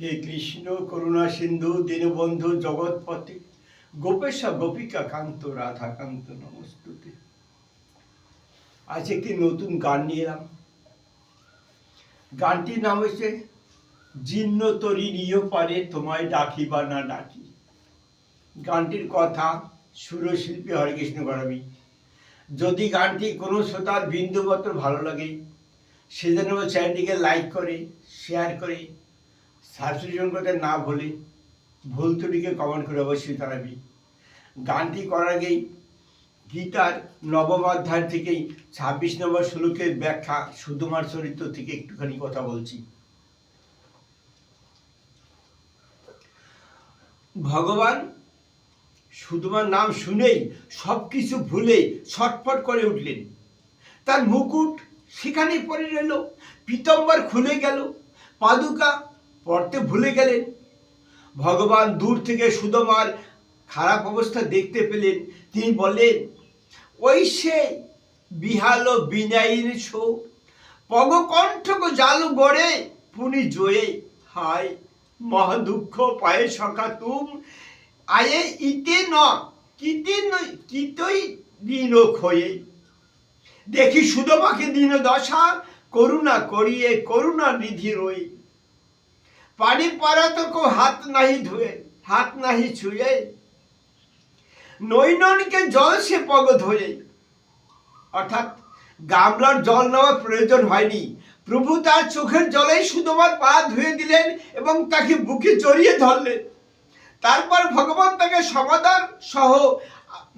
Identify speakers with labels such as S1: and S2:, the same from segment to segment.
S1: হে কৃষ্ণ, করুণা সিন্ধু, দীনবন্ধু, জগৎপতি, গোপেশ, গোপিকা কান্ত, রাধাকান্ত, নমস্তুতে। আজ একটি নতুন গান নিয়ে এলাম। গানটির নাম হচ্ছে জীর্ণ তরি নিয় পারে তোমায় ডাকি বা না ডাকি। গানটির কথা সুরশিল্পী হরেকৃষ্ণ গড়াবি যদি গানটি কোনো শ্রোতার বিন্দুমাত্র ভালো লাগে আমার চ্যানেলটিকে লাইক করে, শেয়ার করে করতে না ভুলে ভুল ত্রুটিকে কমেন্ট করে অবশ্যই জানাবি গানটি করার আগেই গীতার নবম অধ্যায় থেকেই ছাব্বিশ নম্বর শ্লোকের ব্যাখ্যা সুধুমার চরিত্র থেকে একটুখানি কথা বলছি। ভগবান সুধুমার নাম শুনেই সব কিছু ভুলে ছটফট করে উঠলেন। তার মুকুট সেখানেই পড়ে রইল, পিতম্বর খুলে গেল, পাদুকা পড়তে ভুলে গেলেন। ভগবান দূর থেকে সুদমার খারাপ অবস্থা দেখতে পেলেন। তিনি বললেন, ওই সে বিহাল বিনাইন শো পগ কণ্ঠক জালু গড়ে পুনি জয়ে। হায় মহা দুঃখ পায়ে সখা তুম, আয়ে ইতে ন, কিতে কিতই দিন খয়ে। দেখি সুদমাকে দিন দশা, করুণা করিয়ে, করুণা নিধি রই পানি পরাতক হাত নাহি ধুয়ে, হাত নাহি ছুঁয়ে। নৈননকে জল সে পগ ধুয়ে। অর্থাৎ গামলার জল নেওয়ার প্রয়োজন হয়নি। প্রভু তার চোখের জলেই সুদমার পা ধুয়ে দিলেন এবং তাকে বুকে জড়িয়ে ধরলেন। তারপর ভগবান তাকে সমাধান সহ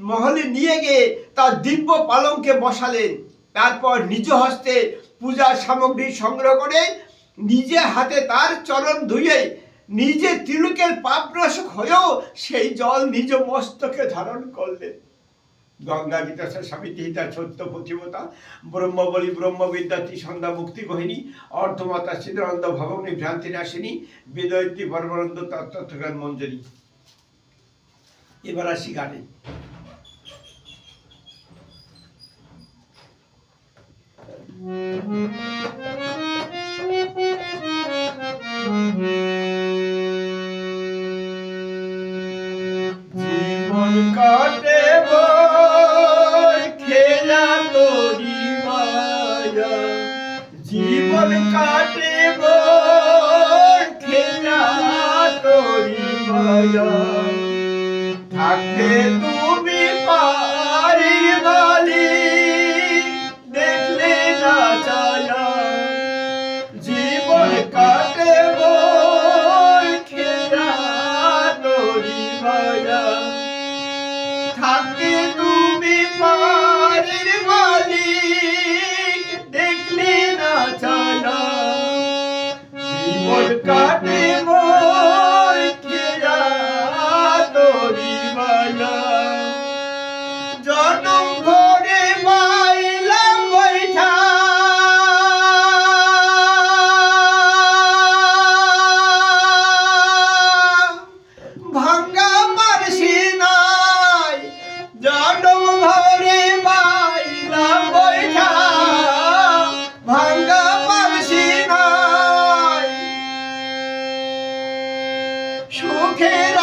S1: মহলে নিয়ে গিয়ে তার দিব্য পালঙ্কে বসালেন। তারপর নিজ হস্তে পূজার সামগ্রী সংগ্রহ করে নিজে হাতে তার চরণ ধুয়ে নিজে তিলুকের পাপনাশক হয়েও সেই জল নিজ মস্তকে ধারণ করলেন গঙ্গা গীতা স্বামীতি হিতা সত্য প্রতিমতা ব্রহ্মবলী ব্রহ্মবিদ্যা সন্ধ্যা মুক্তি গহিনী, অর্ধমাতা সিদ্ধানন্দ ভবনী ভ্রান্তি নাশিনী বেদয়িত্রী বর্মানন্দ তত্ত্বগান মঞ্জরি এবার আসি গানে। জীবন কাটে বই খেলা তোরি মায়া থাকতে তুমি পারি বলি, দেখলে না চায়া জীবন কাটে বই খেলা তোরি মায়া থাকতে সুখের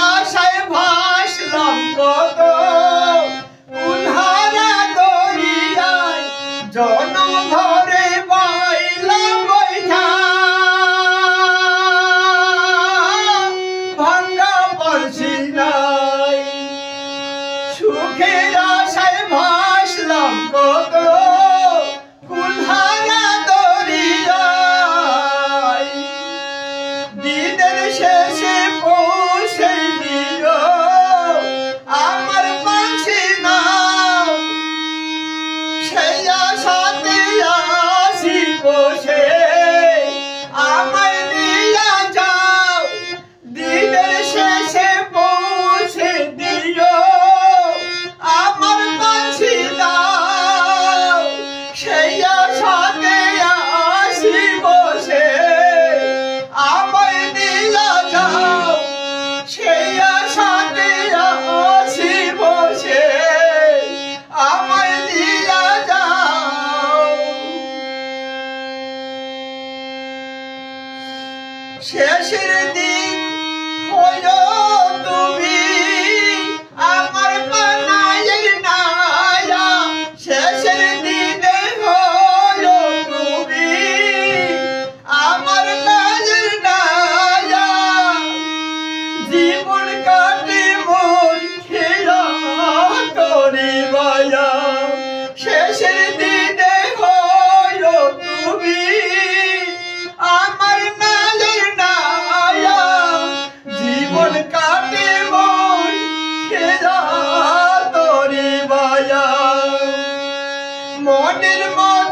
S1: মনের মতন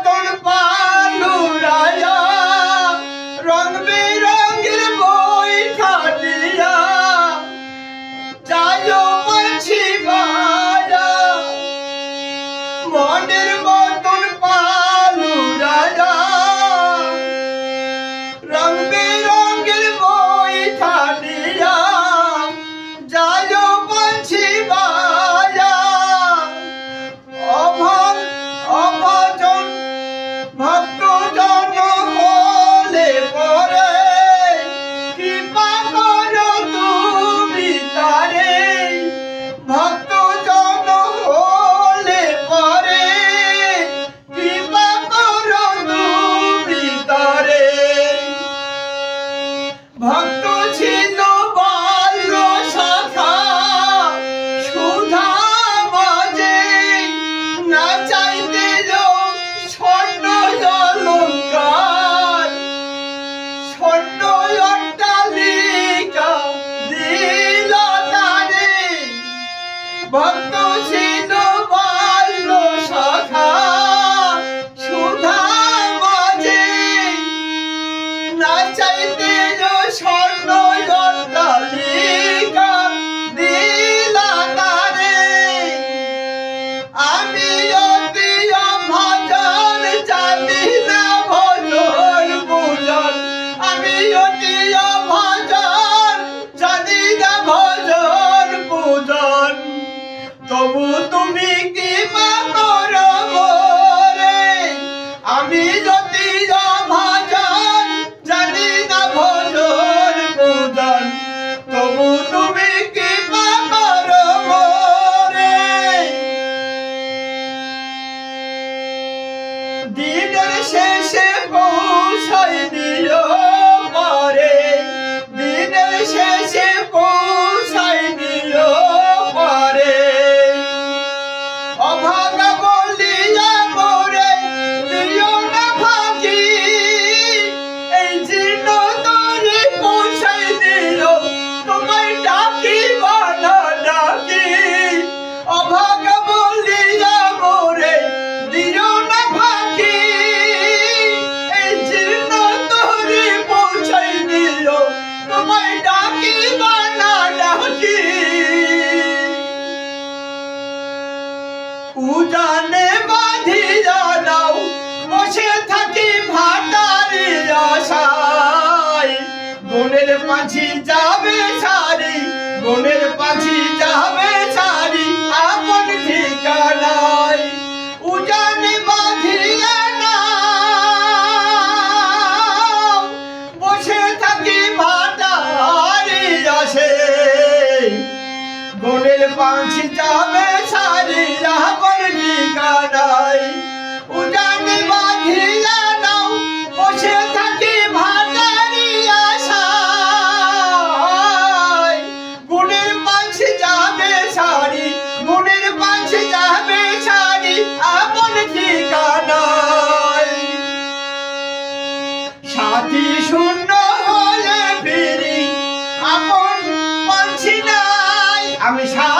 S1: আমি সাথী